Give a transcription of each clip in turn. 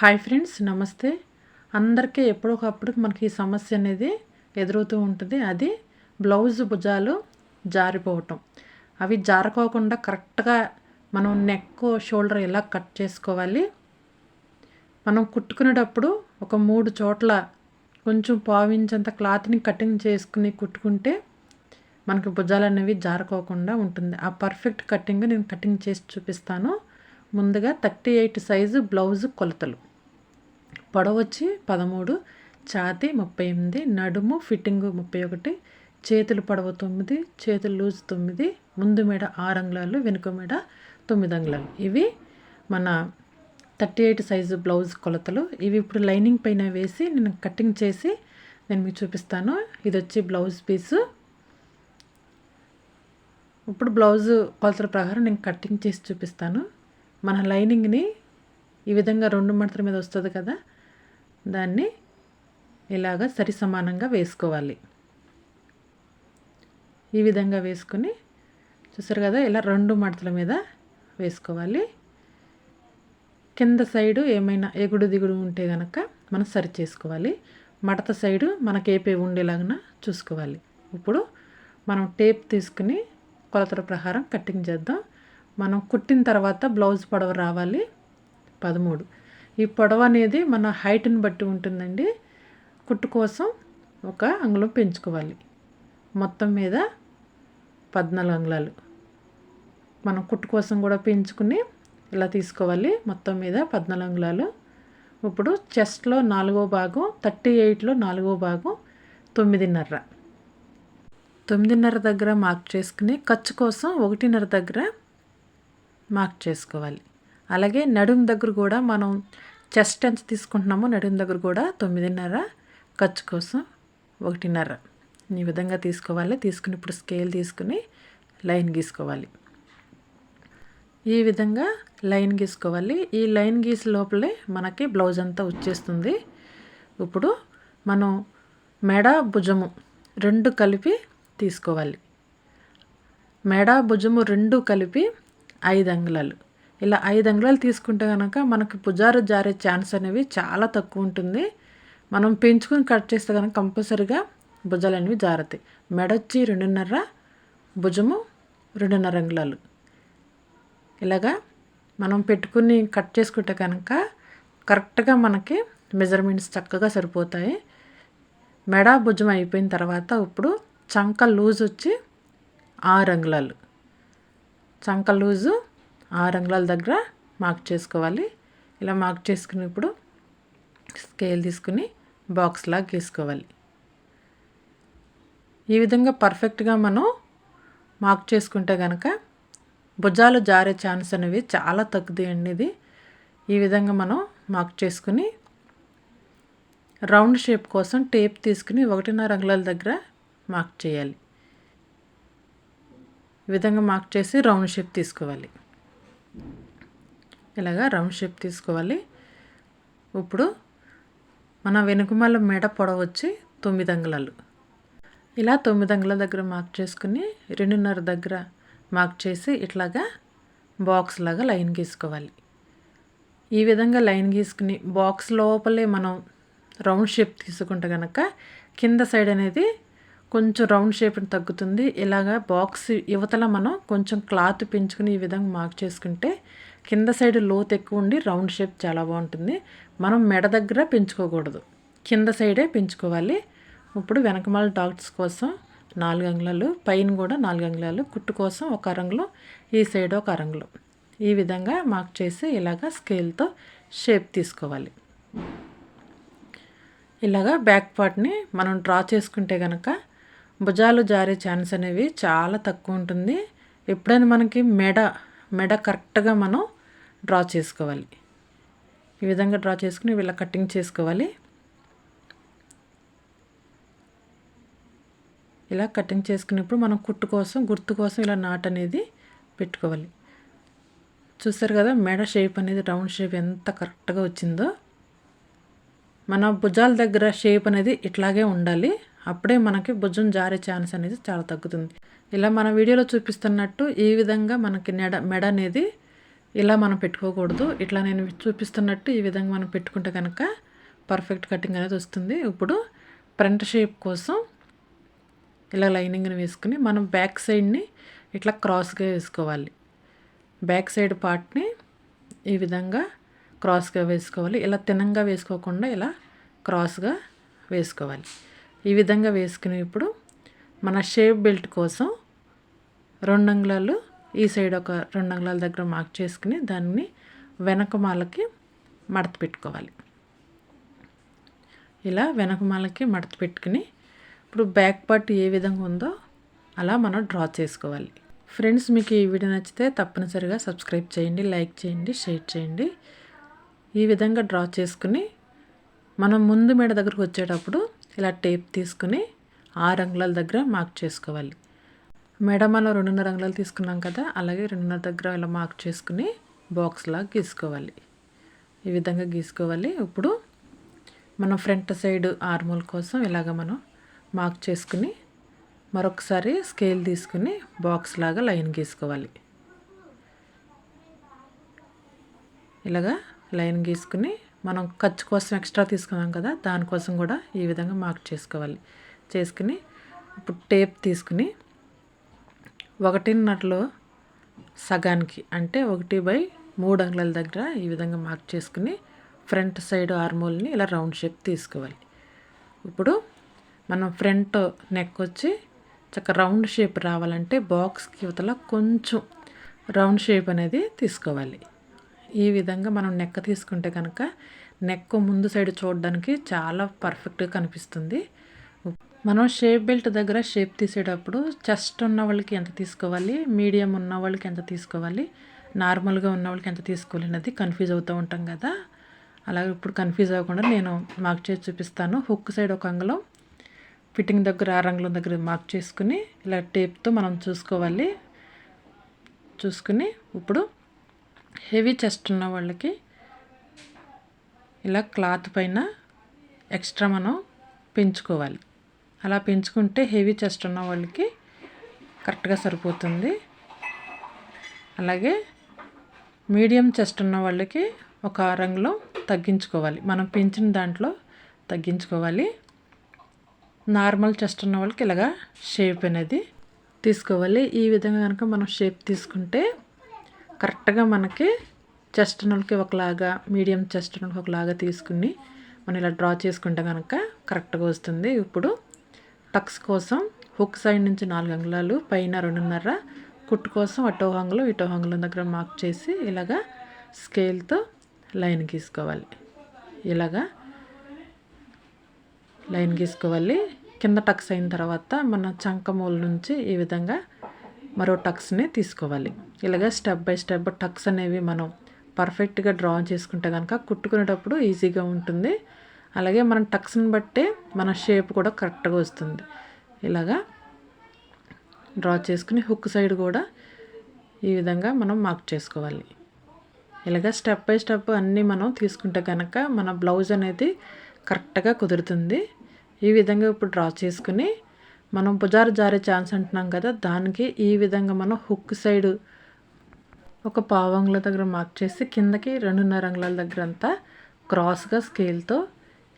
Hi friends నమస్తే. అందరికీ ఎప్పుడొకప్పుడు మనకి ఈ సమస్య అనేది ఎదురవుతూ ఉంటుంది. అది బ్లౌజ్ భుజాలు జారిపోవటం. అవి జారుకోకుండా కరెక్ట్గా మనం నెక్ షోల్డర్ ఎలా కట్ చేసుకోవాలి? మనం కుట్టుకునేటప్పుడు ఒక మూడు చోట్ల కొంచెం పావించేంత క్లాత్ని కటింగ్ చేసుకుని కుట్టుకుంటే మనకి భుజాలు అనేవి జారుకోకుండా ఉంటుంది. ఆ పర్ఫెక్ట్ కటింగ్ నేను కటింగ్ చేసి చూపిస్తాను. ముందుగా థర్టీ ఎయిట్ సైజు బ్లౌజు కొలతలు. పొడవచ్చి పదమూడు ఛాతి ముప్పై ఎనిమిది నడుము ఫిట్టింగ్ ముప్పై ఒకటి చేతులు పొడవు తొమ్మిది చేతులు లూజ్ తొమ్మిది ముందు మెడ ఆరు అంగుళాలు వెనుక మెడ తొమ్మిది అంగుళాలు. ఇవి మన థర్టీ ఎయిట్ సైజు బ్లౌజ్ కొలతలు. ఇవి ఇప్పుడు లైనింగ్ పైన వేసి నేను కటింగ్ చేసి నేను మీకు చూపిస్తాను. ఇది వచ్చి బ్లౌజ్ పీసు. ఇప్పుడు బ్లౌజు కొలతల ప్రకారం నేను కటింగ్ చేసి చూపిస్తాను. మన లైనింగ్ని ఈ విధంగా రెండు మడతల మీద వస్తుంది కదా దాన్ని ఇలాగ సరి సమానంగా వేసుకోవాలి. ఈ విధంగా వేసుకుని చూసారు కదా ఇలా రెండు మడతల మీద వేసుకోవాలి. కింద సైడు ఏమైనా ఎగుడు దిగుడు ఉంటే కనుక మనం సరి చేసుకోవాలి. మడత సైడు మనకేపే ఉండేలాగా చూసుకోవాలి. ఇప్పుడు మనం టేప్ తీసుకుని కొలతల ప్రకారం కటింగ్ చేద్దాం. మనం కుట్టిన తర్వాత బ్లౌజ్ పొడవ రావాలి. పదమూడు. ఈ పొడవ అనేది మన హైట్ని బట్టి ఉంటుందండి. కుట్టు కోసం ఒక అంగుళం పెంచుకోవాలి. మొత్తం మీద పద్నాలుగు అంగుళాలు. మనం కుట్టు కోసం కూడా పెంచుకుని ఇలా తీసుకోవాలి. మొత్తం మీద పద్నాలుగు అంగుళాలు. ఇప్పుడు చెస్ట్లో నాలుగో భాగం థర్టీ ఎయిట్లో నాలుగో భాగం తొమ్మిదిన్నర. తొమ్మిదిన్నర దగ్గర మార్క్ చేసుకుని ఖర్చు కోసం ఒకటిన్నర దగ్గర మార్క్ చేసుకోవాలి. అలాగే నడుము దగ్గర కూడా మనం చెస్ట్ ఎంత తీసుకుంటున్నామో నడుము దగ్గర కూడా తొమ్మిదిన్నర ఖర్చు కోసం ఒకటిన్నర. ఈ విధంగా తీసుకోవాలి. తీసుకుని ఇప్పుడు స్కేల్ తీసుకుని లైన్ గీసుకోవాలి. ఈ విధంగా లైన్ గీసుకోవాలి. ఈ లైన్ గీసి లోపలే మనకి బ్లౌజ్ అంతా వచ్చేస్తుంది. ఇప్పుడు మనం మెడ భుజము రెండు కలిపి తీసుకోవాలి. మెడ భుజము రెండు కలిపి ఐదు అంగుళాలు. ఇలా ఐదు అంగుళాలు తీసుకుంటే కనుక మనకి పుజారు జారే ఛాన్స్ అనేవి చాలా తక్కువ ఉంటుంది. మనం పెంచుకుని కట్ చేస్తే కనుక కంపల్సరిగా భుజాలు అనేవి జారుతాయి. మెడ వచ్చి రెండున్నర భుజము రెండున్నర అంగుళాలు. ఇలాగా మనం పెట్టుకుని కట్ చేసుకుంటే కనుక కరెక్ట్గా మనకి మెజర్మెంట్స్ చక్కగా సరిపోతాయి. మెడ భుజం అయిపోయిన తర్వాత ఇప్పుడు చంక లూజ్ వచ్చి ఆరు అంగుళాలు. చంక లూజు ఆరు అంగుళాల దగ్గర మార్క్ చేసుకోవాలి. ఇలా మార్క్ చేసుకుని ఇప్పుడు స్కేల్ తీసుకుని బాక్స్ లాగా గీసుకోవాలి. ఈ విధంగా పర్ఫెక్ట్గా మనం మార్క్ చేసుకుంటే కనుక భుజాలు జారే ఛాన్స్ అనేవి చాలా తగ్గుతాయండి ఇది. ఈ విధంగా మనం మార్క్ చేసుకుని రౌండ్ షేప్ కోసం టేప్ తీసుకుని ఒకటిన్నర అంగుళాల దగ్గర మార్క్ చేయాలి. ఈ విధంగా మార్క్ చేసి రౌండ్ షేప్ తీసుకోవాలి. ఇలాగా రౌండ్ షేప్ తీసుకోవాలి. ఇప్పుడు మన వెనుకమాల మెడ పొడవు వచ్చి తొమ్మిది అంగుళాలు. ఇలా తొమ్మిది అంగుళాల దగ్గర మార్క్ చేసుకుని రెండున్నర దగ్గర మార్క్ చేసి ఇట్లాగా బాక్స్ లాగా లైన్ గీసుకోవాలి. ఈ విధంగా లైన్ గీసుకుని బాక్స్ లోపలే మనం రౌండ్ షేప్ తీసుకుంటే కనుక కింద సైడ్ అనేది కొంచెం రౌండ్ షేప్ తగ్గుతుంది. ఇలాగా బాక్స్ యువతల మనం కొంచెం క్లాత్ పెంచుకుని ఈ విధంగా మార్క్ చేసుకుంటే కింద సైడ్ లోత్ ఎక్కువ ఉండి రౌండ్ షేప్ చాలా బాగుంటుంది. మనం మెడ దగ్గర పెంచుకోకూడదు. కింద సైడే పెంచుకోవాలి. ఇప్పుడు వెనకమాల డాక్ట్స్ కోసం నాలుగు అంగుళాలు పైన కూడా నాలుగు అంగుళాలు కుట్టు కోసం ఒక అరంగులు ఈ సైడ్ ఒక అరంగులు. ఈ విధంగా మార్క్ చేసి ఇలాగ స్కేల్తో షేప్ తీసుకోవాలి. ఇలాగా బ్యాక్ పార్ట్ని మనం డ్రా చేసుకుంటే కనుక భుజాలు జారే ఛాన్స్ అనేవి చాలా తక్కువ ఉంటుంది. ఎప్పుడైనా మనకి మెడ మెడ కరెక్ట్గా మనం డ్రా చేసుకోవాలి. ఈ విధంగా డ్రా చేసుకుని ఇలా కటింగ్ చేసుకోవాలి. ఇలా కటింగ్ చేసుకున్నప్పుడు మనం కుట్టు కోసం గుర్తు కోసం ఇలా నాట్ అనేది పెట్టుకోవాలి. చూస్తారు కదా మెడ షేప్ అనేది రౌండ్ షేప్ ఎంత కరెక్ట్గా వచ్చిందో. మన భుజాల దగ్గర షేప్ అనేది ఇట్లాగే ఉండాలి. అప్పుడే మనకి భుజం జారే ఛాన్స్ అనేది చాలా తగ్గుతుంది. ఇలా మన వీడియోలో చూపిస్తున్నట్టు ఈ విధంగా మనకి నెడ మెడ అనేది ఇలా మనం పెట్టుకోకూడదు. ఇట్లా నేను చూపిస్తున్నట్టు ఈ విధంగా మనం పెట్టుకుంటే కనుక పర్ఫెక్ట్ కటింగ్ అనేది వస్తుంది. ఇప్పుడు ఫ్రంట్ షేప్ కోసం ఇలా లైనింగ్ని వేసుకుని మనం బ్యాక్ సైడ్ని ఇట్లా క్రాస్గా వేసుకోవాలి. బ్యాక్ సైడ్ పార్ట్ని ఈ విధంగా క్రాస్గా వేసుకోవాలి. ఇలా తినంగా వేసుకోకుండా ఇలా క్రాస్గా వేసుకోవాలి. ఈ విధంగా వేసుకుని ఇప్పుడు మన షేప్ బెల్ట్ కోసం రెండు అంగుళాలు ఈ సైడ్ ఒక రెండు అంగుళాల దగ్గర మార్క్ చేసుకుని దాన్ని వెనక మాలకి మడత పెట్టుకోవాలి. ఇలా వెనక మాలకి మడత పెట్టుకుని ఇప్పుడు బ్యాక్ పార్ట్ ఏ విధంగా ఉందో అలా మనం డ్రా చేసుకోవాలి. ఫ్రెండ్స్ మీకు ఈ వీడియో నచ్చితే తప్పనిసరిగా సబ్స్క్రైబ్ చేయండి లైక్ చేయండి షేర్ చేయండి. ఈ విధంగా డ్రా చేసుకుని మనం ముందు మెడ దగ్గరకు వచ్చేటప్పుడు ఇలా టేప్ తీసుకుని ఆరు అంగుళాల దగ్గర మార్క్ చేసుకోవాలి. మెడ మనం రెండున్నర అంగుళాలు తీసుకున్నాం కదా అలాగే రెండున్నర దగ్గర ఇలా మార్క్ చేసుకుని బాక్స్లా గీసుకోవాలి. ఈ విధంగా గీసుకోవాలి. ఇప్పుడు మనం ఫ్రంట్ సైడ్ ఆర్మోల్ కోసం ఇలాగ మనం మార్క్ చేసుకుని మరొకసారి స్కేల్ తీసుకుని బాక్స్ లాగా లైన్ గీసుకోవాలి. ఇలాగా లైన్ గీసుకుని మనం ఖర్చు కోసం ఎక్స్ట్రా తీసుకున్నాం కదా దానికోసం కూడా ఈ విధంగా మార్క్ చేసుకోవాలి. చేసుకుని ఇప్పుడు టేప్ తీసుకుని ఒకటిన్నరలో సగానికి అంటే ఒకటి బై మూడు అంగుళాల దగ్గర ఈ విధంగా మార్క్ చేసుకుని ఫ్రంట్ సైడ్ ఆర్మోల్ని ఇలా రౌండ్ షేప్ తీసుకోవాలి. ఇప్పుడు మనం ఫ్రంట్ నెక్ వచ్చి చక్క రౌండ్ షేప్ రావాలంటే బాక్స్కి ఇవతల కొంచెం రౌండ్ షేప్ అనేది తీసుకోవాలి. ఈ విధంగా మనం నెక్ తీసుకుంటే కనుక నెక్ ముందు సైడ్ చూడడానికి చాలా పర్ఫెక్ట్గా కనిపిస్తుంది. మనం షేప్ బెల్ట్ దగ్గర షేప్ తీసేటప్పుడు చెస్ట్ ఉన్న వాళ్ళకి ఎంత తీసుకోవాలి మీడియం ఉన్న వాళ్ళకి ఎంత తీసుకోవాలి నార్మల్గా ఉన్న వాళ్ళకి ఎంత తీసుకోవాలి అనేది కన్ఫ్యూజ్ అవుతూ ఉంటాం కదా. అలాగే ఇప్పుడు కన్ఫ్యూజ్ అవ్వకుండా నేను మార్క్ చేసి చూపిస్తాను. హుక్ సైడ్ ఒక అంగళం ఫిట్టింగ్ దగ్గర ఆ రంగుల దగ్గర మార్క్ చేసుకుని ఇలా టేప్తో మనం చూసుకోవాలి. చూసుకుని ఇప్పుడు హెవీ చెస్ట్ ఉన్న వాళ్ళకి ఇలా క్లాత్ పైన ఎక్స్ట్రా మనం పెంచుకోవాలి. అలా పెంచుకుంటే హెవీ చెస్ట్ ఉన్న వాళ్ళకి కరెక్ట్గా సరిపోతుంది. అలాగే మీడియం చెస్ట్ ఉన్న వాళ్ళకి ఒక రంగులో తగ్గించుకోవాలి. మనం పెంచిన దాంట్లో తగ్గించుకోవాలి. నార్మల్ చెస్ట్ ఉన్న వాళ్ళకి ఇలాగా షేప్ అనేది తీసుకోవాలి. ఈ విధంగా కనుక మనం షేప్ తీసుకుంటే కరెక్ట్గా మనకి చెస్ట్ వాళ్ళకి ఒకలాగా మీడియం చెస్ట్ వాళ్ళకి ఒకలాగా తీసుకుని మనం ఇలా డ్రా చేసుకుంటే కనుక కరెక్ట్గా వస్తుంది. ఇప్పుడు టక్స్ కోసం హుక్ సైడ్ నుంచి నాలుగు అంగుళాలు పైన రెండున్నర కుట్టు కోసం అటో అంగులు ఇటో హంగుల దగ్గర మార్క్ చేసి ఇలాగా స్కేల్తో లైన్ గీసుకోవాలి. ఇలాగా లైన్ గీసుకోవాలి. కింద టక్స్ అయిన తర్వాత మన చంకమూల నుంచి ఈ విధంగా మరో టక్స్ని తీసుకోవాలి. ఇలాగ స్టెప్ బై స్టెప్ టక్స్ అనేవి మనం పర్ఫెక్ట్గా డ్రా చేసుకుంటే కనుక కుట్టుకునేటప్పుడు ఈజీగా ఉంటుంది. అలాగే మనం టక్స్ని బట్టే మన షేప్ కూడా కరెక్ట్గా వస్తుంది. ఇలాగా డ్రా చేసుకుని హుక్ సైడ్ కూడా ఈ విధంగా మనం మార్క్ చేసుకోవాలి. ఇలాగ స్టెప్ బై స్టెప్ అన్నీ మనం తీసుకుంటే కనుక మన బ్లౌజ్ అనేది కరెక్ట్గా కుదురుతుంది. ఈ విధంగా ఇప్పుడు డ్రా చేసుకుని మనం భుజారు జారే ఛాన్స్ అంటున్నాం కదా దానికి ఈ విధంగా మనం హుక్ సైడ్ ఒక పావంగుల దగ్గర మార్క్ చేసి కిందకి రెండున్నర అంగుళాల దగ్గర అంతా క్రాస్గా స్కేల్తో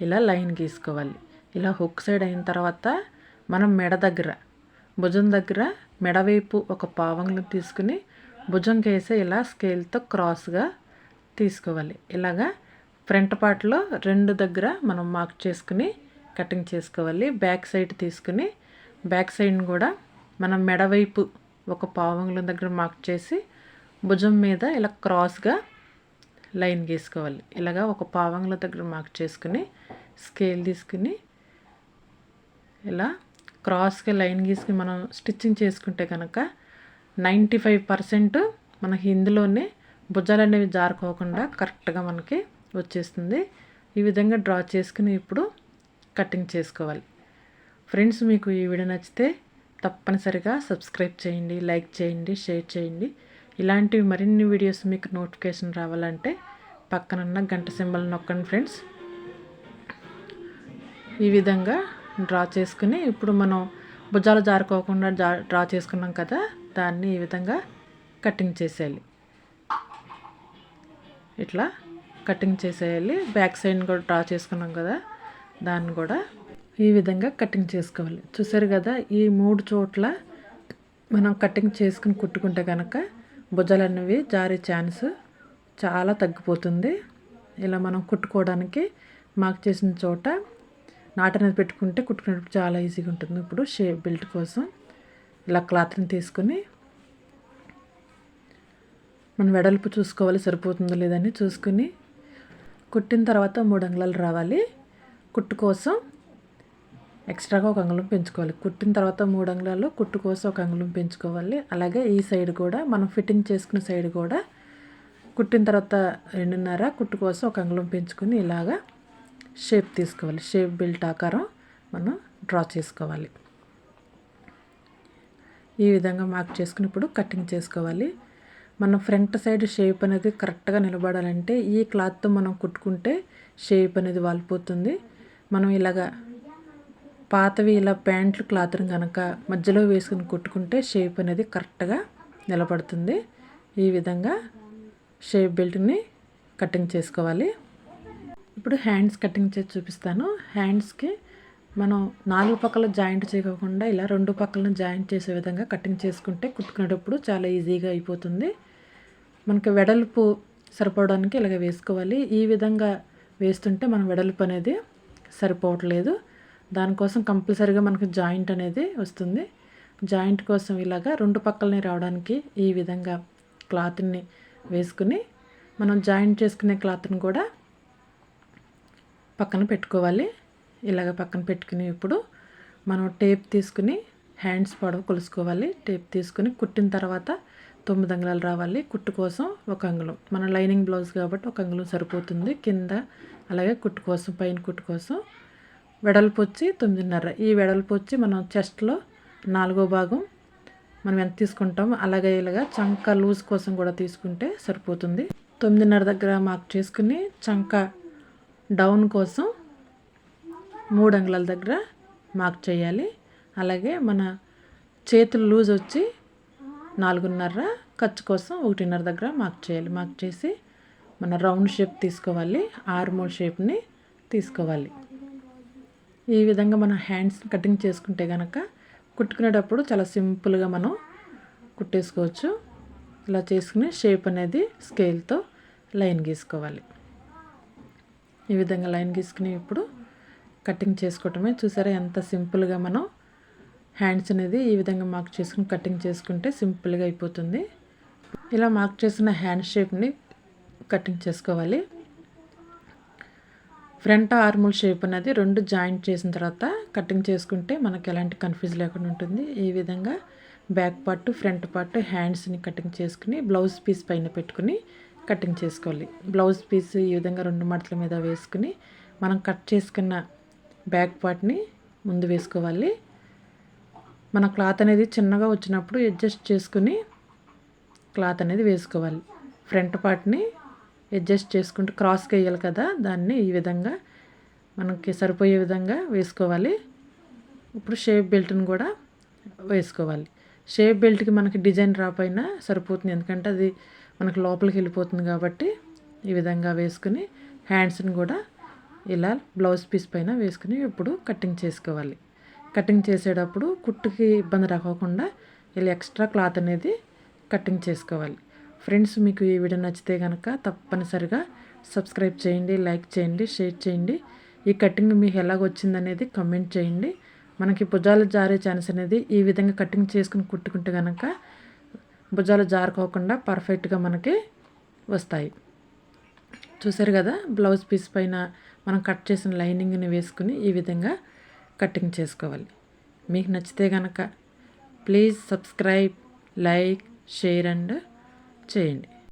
ఇలా లైన్ గీసుకోవాలి. ఇలా హుక్ సైడ్ అయిన తర్వాత మనం మెడ దగ్గర భుజం దగ్గర మెడవైపు ఒక పావంగులు తీసుకుని భుజం కేసే ఇలా స్కేల్తో క్రాస్గా తీసుకోవాలి. ఇలాగా ఫ్రంట్ పార్ట్లో రెండు దగ్గర మనం మార్క్ చేసుకుని కటింగ్ చేసుకోవాలి. బ్యాక్ సైడ్ తీసుకుని బ్యాక్ సైడ్ని కూడా మనం మెడవైపు ఒక పావంగుల దగ్గర మార్క్ చేసి భుజం మీద ఇలా క్రాస్గా లైన్ గీసుకోవాలి. ఇలాగా ఒక పావంగుల దగ్గర మార్క్ చేసుకుని స్కేల్ తీసుకుని ఇలా క్రాస్గా లైన్ గీసుకుని మనం స్టిచ్చింగ్ చేసుకుంటే కనుక నైంటీ ఫైవ్ పర్సెంట్ మనకి ఇందులోనే భుజాలు అనేవి జారుకోకుండా కరెక్ట్గా మనకి వచ్చేస్తుంది. ఈ విధంగా డ్రా చేసుకుని ఇప్పుడు కటింగ్ చేసుకోవాలి. ఫ్రెండ్స్ మీకు ఈ వీడియో నచ్చితే తప్పనిసరిగా సబ్స్క్రైబ్ చేయండి లైక్ చేయండి షేర్ చేయండి. ఇలాంటివి మరిన్ని వీడియోస్ మీకు నోటిఫికేషన్ రావాలంటే పక్కనున్న గంట సింబల్ నొక్కండి ఫ్రెండ్స్. ఈ విధంగా డ్రా చేసుకుని ఇప్పుడు మనం భుజాలు జారుకోకుండా డ్రా చేసుకున్నాం కదా దాన్ని ఈ విధంగా కటింగ్ చేసేయాలి. ఇట్లా కటింగ్ చేసేయాలి. బ్యాక్ సైడ్ కూడా డ్రా చేసుకున్నాం కదా దాన్ని కూడా ఈ విధంగా కటింగ్ చేసుకోవాలి. చూసారు కదా ఈ మూడు చోట్ల మనం కటింగ్ చేసుకుని కుట్టుకుంటే కనుక భుజాలు అనేవి జారే ఛాన్స్ చాలా తగ్గిపోతుంది. ఇలా మనం కుట్టుకోవడానికి మార్క్ చేసిన చోట నాట్ అనేది పెట్టుకుంటే కుట్టుకునేటప్పుడు చాలా ఈజీగా ఉంటుంది. ఇప్పుడు షేప్ బెల్ట్ కోసం ఇలా క్లాత్ని తీసుకొని మనం వెడల్పు చూసుకోవాలి సరిపోతుందో లేదని చూసుకుని కుట్టిన తర్వాత మూడు అంగుళాలు రావాలి. కుట్టు కోసం ఎక్స్ట్రాగా ఒక అంగుళం పెంచుకోవాలి. కుట్టిన తర్వాత మూడు అంగుళాల్లో కుట్టు కోసం ఒక అంగుళం పెంచుకోవాలి. అలాగే ఈ సైడ్ కూడా మనం ఫిట్టింగ్ చేసుకున్న సైడ్ కూడా కుట్టిన తర్వాత రెండున్నర కుట్టు కోసం ఒక అంగుళం పెంచుకొని ఇలాగా షేప్ తీసుకోవాలి. షేప్ బెల్ట్ ఆకారం మనం డ్రా చేసుకోవాలి. ఈ విధంగా మార్క్ చేసుకుని ఇప్పుడు కటింగ్ చేసుకోవాలి. మనం ఫ్రంట్ సైడ్ షేప్ అనేది కరెక్ట్గా నిలబడాలంటే ఈ క్లాత్తో మనం కుట్టుకుంటే షేప్ అనేది వాలిపోతుంది. మనం ఇలాగా పాతవి ఇలా ప్యాంట్లు క్లాత్ని కనుక మధ్యలో వేసుకుని కుట్టుకుంటే షేప్ అనేది కరెక్ట్గా నిలబడుతుంది. ఈ విధంగా షేప్ బెల్ట్ని కటింగ్ చేసుకోవాలి. ఇప్పుడు హ్యాండ్స్ కటింగ్ చేసి చూపిస్తాను. హ్యాండ్స్కి మనం నాలుగు పక్కల జాయింట్ చేయకుండా ఇలా రెండు పక్కలను జాయింట్ చేసే విధంగా కటింగ్ చేసుకుంటే కుట్టుకునేటప్పుడు చాలా ఈజీగా అయిపోతుంది. మనకి వెడల్పు సరిపోవడానికి ఇలాగ వేసుకోవాలి. ఈ విధంగా వేస్తుంటే మనం వెడల్పు అనేది సరిపోవట్లేదు. దానికోసం కంపల్సరీగా మనకు జాయింట్ అనేది వస్తుంది. జాయింట్ కోసం ఇలాగా రెండు పక్కలని రావడానికి ఈ విధంగా క్లాత్ని వేసుకుని మనం జాయింట్ చేసుకునే క్లాత్ని కూడా పక్కన పెట్టుకోవాలి. ఇలాగ పక్కన పెట్టుకుని ఇప్పుడు మనం టేప్ తీసుకుని హ్యాండ్స్ పొడవు కొలుసుకోవాలి. టేప్ తీసుకుని కుట్టిన తర్వాత తొమ్మిది అంగుళాలు రావాలి. కుట్టు కోసం ఒక అంగుళం. మన లైనింగ్ బ్లౌజ్ కాబట్టి ఒక అంగుళం సరిపోతుంది. కింద అలాగే కుట్టు కోసం పైన కుట్టు కోసం వెడల్పు వచ్చి తొమ్మిదిన్నర. ఈ వెడల్పు వచ్చి మనం చెస్ట్లో నాలుగో భాగం మనం ఎంత తీసుకుంటామో అలాగే ఇలాగా చంక లూజ్ కోసం కూడా తీసుకుంటే సరిపోతుంది. తొమ్మిదిన్నర దగ్గర మార్క్ చేసుకుని చంక డౌన్ కోసం మూడు అంగుళాల దగ్గర మార్క్ చేయాలి. అలాగే మన చేతులు లూజ్ వచ్చి నాలుగున్నర ఖర్చు కోసం ఒకటిన్నర దగ్గర మార్క్ చేయాలి. మార్క్ చేసి మన రౌండ్ షేప్ తీసుకోవాలి. ఆర్మోల్ షేప్ని తీసుకోవాలి. ఈ విధంగా మనం హ్యాండ్స్ కటింగ్ చేసుకుంటే కనుక కుట్టుకునేటప్పుడు చాలా సింపుల్గా మనం కుట్టేసుకోవచ్చు. ఇలా చేసుకుని షేప్ అనేది స్కేల్తో లైన్ గీసుకోవాలి. ఈ విధంగా లైన్ గీసుకుని ఇప్పుడు కటింగ్ చేసుకోవటమే. చూసారా ఎంత సింపుల్గా మనం హ్యాండ్స్ అనేది ఈ విధంగా మార్క్ చేసుకుని కటింగ్ చేసుకుంటే సింపుల్గా అయిపోతుంది. ఇలా మార్క్ చేసిన హ్యాండ్ షేప్ని కటింగ్ చేసుకోవాలి. ఫ్రంట్ ఆర్ముల్ షేప్ అనేది రెండు జాయింట్ చేసిన తర్వాత కటింగ్ చేసుకుంటే మనకు ఎలాంటి కన్ఫ్యూజ్ లేకుండా ఉంటుంది. ఈ విధంగా బ్యాక్ పార్ట్ ఫ్రంట్ పార్ట్ హ్యాండ్స్ని కటింగ్ చేసుకుని బ్లౌజ్ పీస్ పైన పెట్టుకుని కటింగ్ చేసుకోవాలి. బ్లౌజ్ పీస్ ఈ విధంగా రెండు మడతల మీద వేసుకుని మనం కట్ చేసుకున్న బ్యాక్ పార్ట్ని ముందు వేసుకోవాలి. మన క్లాత్ అనేది చిన్నగా వచ్చినప్పుడు అడ్జస్ట్ చేసుకుని క్లాత్ అనేది వేసుకోవాలి. ఫ్రంట్ పార్ట్ని అడ్జస్ట్ చేసుకుంటూ క్రాస్కి వేయాలి కదా దాన్ని ఈ విధంగా మనకి సరిపోయే విధంగా వేసుకోవాలి. ఇప్పుడు షేప్ బెల్ట్ని కూడా వేసుకోవాలి. షేప్ బెల్ట్కి మనకి డిజైన్ రాపోయినా సరిపోతుంది ఎందుకంటే అది మనకి లోపలికి వెళ్ళిపోతుంది కాబట్టి ఈ విధంగా వేసుకుని హ్యాండ్స్ని కూడా ఇలా బ్లౌజ్ పీస్ పైన వేసుకుని ఇప్పుడు కటింగ్ చేసుకోవాలి. కటింగ్ చేసేటప్పుడు కుట్టుకి ఇబ్బంది రాకోకుండా ఇలా ఎక్స్ట్రా క్లాత్ అనేది కటింగ్ చేసుకోవాలి. ఫ్రెండ్స్ మీకు ఈ వీడియో నచ్చితే కనుక తప్పనిసరిగా సబ్స్క్రైబ్ చేయండి లైక్ చేయండి షేర్ చేయండి. ఈ కటింగ్ మీకు ఎలాగొచ్చిందనేది కమెంట్ చేయండి. మనకి భుజాలు జారే ఛాన్స్ అనేది ఈ విధంగా కటింగ్ చేసుకుని కుట్టుకుంటే కనుక భుజాలు జారుకోకుండా పర్ఫెక్ట్గా మనకి వస్తాయి. చూసారు కదా బ్లౌజ్ పీస్ పైన మనం కట్ చేసిన లైనింగ్ని వేసుకుని ఈ విధంగా కటింగ్ చేసుకోవాలి. మీకు నచ్చితే కనుక please subscribe like share and చేయండి.